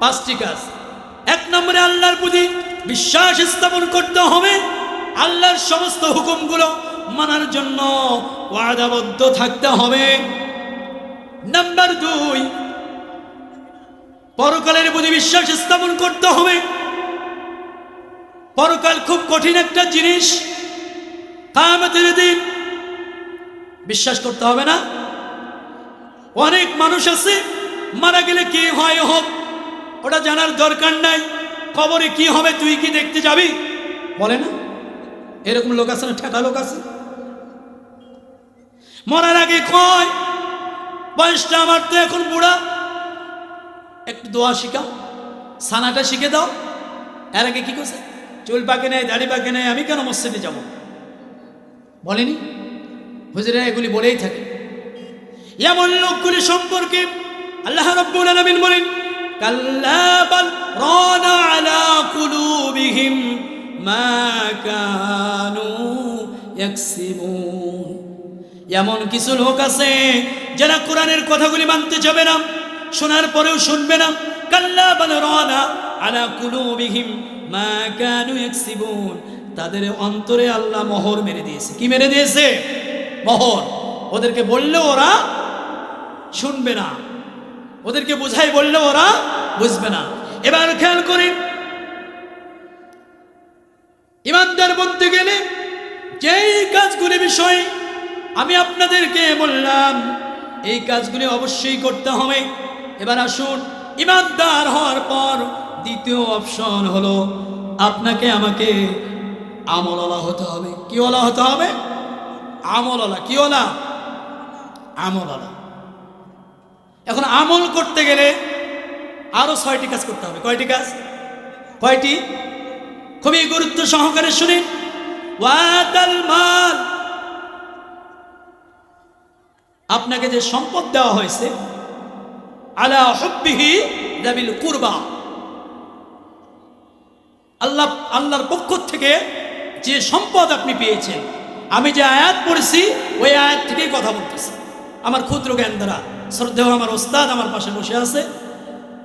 পাঁচটি কাজ। এক নম্বরে আল্লাহর প্রতি বিশ্বাস স্থাপন করতে হবে। আল্লাহর সমস্ত হুকুমগুলো মানার জন্য ওয়াদাবদ্ধ থাকতে হবে। নাম্বার দুই, পরকালের প্রতি বিশ্বাস স্থাপন করতে হবে। পরকাল খুব কঠিন একটা জিনিস। কামতের দিন বিশ্বাস করতে হবে না। অনেক মানুষ আছে, মারা গেলে কে হয় হোক? ওটা জানার দরকার নাই। কবরে কি হবে, তুই কি দেখতে যাবি? বলে না। এরকম লোক আছে না, ঠেকা লোক আছে? মরার আগে কয় বয়সটা আমার তো এখন বুড়া। একটু দোয়া শিখাও। সানাটা শিখে দাও। এর আগে কি করছে? চুল পাকে নেয়, দাড়ি পাকে নেয়, আমি কেন মসজিদে যাব? বলেনি? হুজুরা এগুলি বলেই থাকে। এমন লোকগুলি সম্পর্কে আল্লাহ রব্বুল আলামিন বলেন কাল্লা বাল রানা আলা কুলুবিহিম মা কানু ইয়াকসিবুন এমন কিছু লোক আছে যারা কোরআনের কথাগুলি মানতে যাবে না, শোনার পরেও শুনবে না। কাল্লা বাল রানা আলা কুলুবিহিম মা কানু ইয়াকসিবুন। তাদের অন্তরে আল্লাহ মোহর মেরে দিয়েছে। কি মেরে দিয়েছে? মোহর। ওদেরকে বললে ওরা শুনবে না। ওদেরকে বোঝাই বললে ওরা বুঝবে না। এবার খেয়াল করি, ইমানদার বলতে গেলে যেই কাজগুলি বিষয় আমি আপনাদেরকে বললাম, এই কাজগুলি অবশ্যই করতে হবে। এবার আসুন, ইমানদার হওয়ার পর দ্বিতীয় অপশন হলো আপনাকে আমাকে আমলওয়ালা হতে হবে। কি ওলা হতে হবে? আমল আমলওয়ালা কি ওলা আমলওয়ালা। এখন আমল করতে গেলে আরও ছয়টি কাজ করতে হবে। কয়টি কাজ? কয়টি? খুবই গুরুত্ব সহকারে শুনে আপনাকে যে সম্পদ দেওয়া হয়েছে, আলা হব্বিহি দাবিল কুরবা। আল্লাহ, আল্লাহর পক্ষ থেকে যে সম্পদ আপনি পেয়েছেন, আমি যে আয়াত পড়েছি, ওই আয়াত থেকেই কথা বলতেছি। আমার ক্ষুদ্র জ্ঞান দ্বারা। শ্রদ্ধেয় আমার ওস্তাদ আমার পাশে বসে আছে।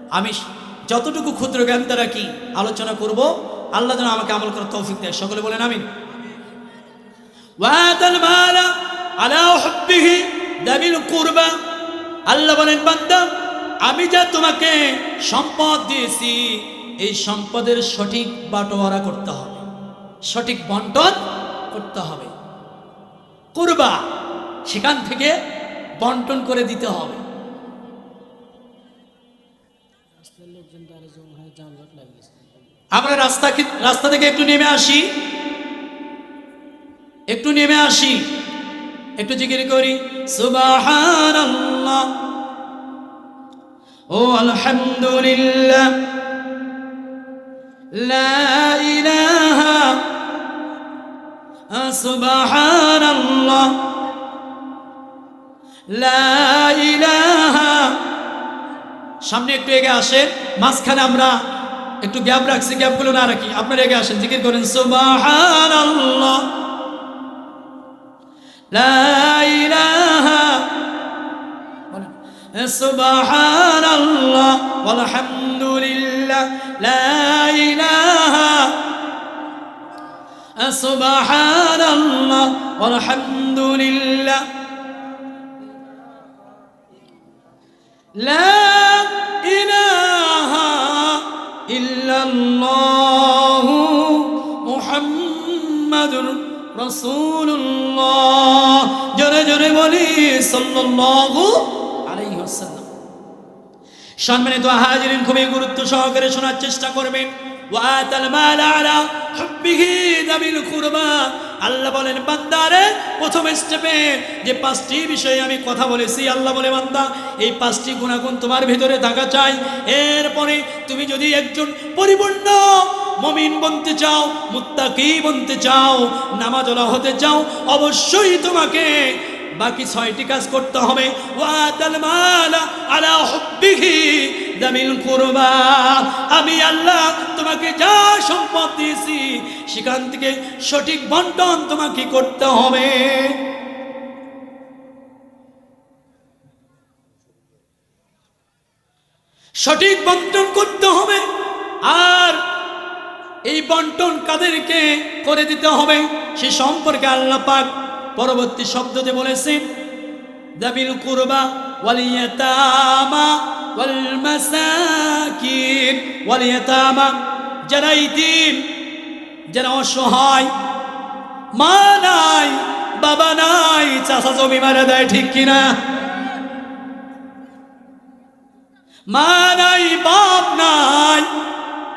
আমি যতটুকু ক্ষুদ্র জ্ঞান দ্বারা কি আলোচনা করব। আল্লাহ যেন আমাকে আমল করার তৌফিক দেয়। সকলে বলেন কুরবা। আল্লাহ বলেন, বান্দা, আমি যা তোমাকে সম্পদ দিয়েছি, এই সম্পদের সঠিক বাটোয়ারা করতে হবে। সঠিক বন্টন করতে হবে। কুরবা, সেখান থেকে বন্টন করে দিতে হবে। আমরা রাস্তা রাস্তা থেকে একটু নেমে আসি। একটু নেমে আসি। একটু জিকির করি। সুবহানাল্লাহ। ও আলহামদুলিল্লাহ। লা ইলাহা সুবহানাল্লাহ। সামনে একটু এগিয়ে আসেন মাঝখানে আমরা একটু গ্যাপ রাখছি গ্যাপ গ্যাপগুলো না রাখি। আপনারা এগিয়ে আসেন জিকির করেন বলেন, সুবহানাল্লাহ ওয়ালহামদুলিল্লাহ লা لا إله إلا الله محمد رسول الله জোরে জোরে বলি সাল্লাল্লাহু আলাইহি ওয়াসাল্লাম সম্মানিত হাজিরিন খুবই গুরুত্ব সহকারে শোনার চেষ্টা করবেন ওয়াতাল মাল আলা হুব্বিহি দাবিল কুরবা আল্লাহ বলেন বান্দারে প্রথম স্টেপে যে পাঁচটি বিষয়ে আমি কথা বলেছি, আল্লাহ বলে, বান্দা, এই পাঁচটি গুণাগুণ তোমার ভিতরে থাকা চাই। এরপরে তুমি যদি একজন পরিপূর্ণ মমিন বনতে চাও, মুত্তাকি বনতে চাও নামাজলা হতে চাও, অবশ্যই তোমাকে বাকি ছয়টি কাজ করতে হবে। মালা আলা হুব্বিহি দামিল কুরবা। আমি আল্লাহ তোমাকে যা সম্পদ দিয়েছি, সেখান থেকে সঠিক বন্টন তোমাকে করতে হবে। সঠিক বন্টন করতে হবে, আর এই বন্টন কাদেরকে করে দিতে হবে, সে সম্পর্কে আল্লাহ পাক পরবর্তী শব্দতে বলেছেন দাবিল কুরবা ওয়ালিয়াতামা মাসাকিন ওয়ালিয়াতামা যারা ইতিম, যারা অসহায়, মা নাই, বাবা নাই চাষা জমি মারা দেয় ঠিক কিনা? মা নাই, বাপ নাই,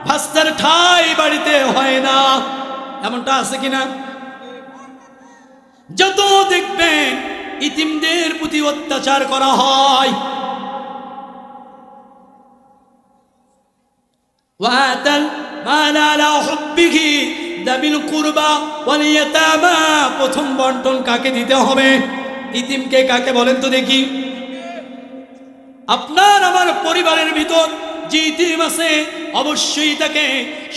ভাস্তার ঠাই বাড়িতে হয় না, এমনটা আছে কিনা? যত দেখবেন ইতিমদের প্রতি অত্যাচার করা হয় وآتى المال على حبه ذوي القربى واليتامى প্রথম বন্টন কাকে দিতে হবে ইতিমকে কাকে বলেন তো দেখি আপনার আমার পরিবারের ভিতর যে ইতিম আছে অবশ্যই তাকে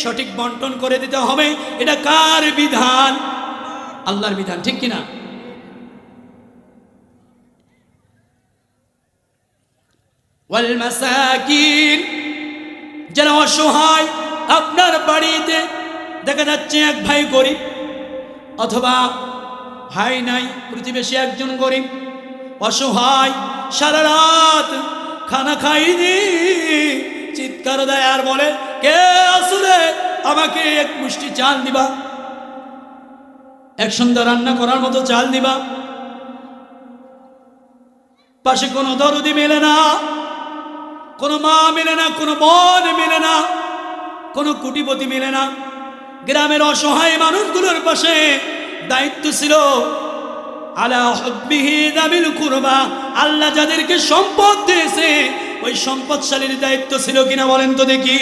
সঠিক বন্টন করে দিতে হবে এটা কার বিধান আল্লাহর বিধান ঠিক কিনা ওয়াল যারা অসহায় আপনার বাড়িতে দেখা যাচ্ছে এক ভাই গরিব, অথবা ভাই নাই, প্রতিবেশী একজন গরিব, অসহায়, সারা রাত খানা খাইনি, চিৎকার দেয় আর বলে, কে আসলে আমাকে এক মুষ্টি চাল দিবা এক সন্ধ্যা রান্না করার মতো চাল দিবা। পাশে কোনো দরদি মেলে না। কোনো মা মেলে না, কোনো বন মেলে না, কোনো কুটিপতি মেলে না। গ্রামের অসহায় মানুষগুলোর পাশে দায়িত্ব ছিল আল্লাহ যাদেরকে সম্পদ দিয়েছে, ওই সম্পদশালীর দায়িত্ব ছিল কিনা বলেন তো দেখি।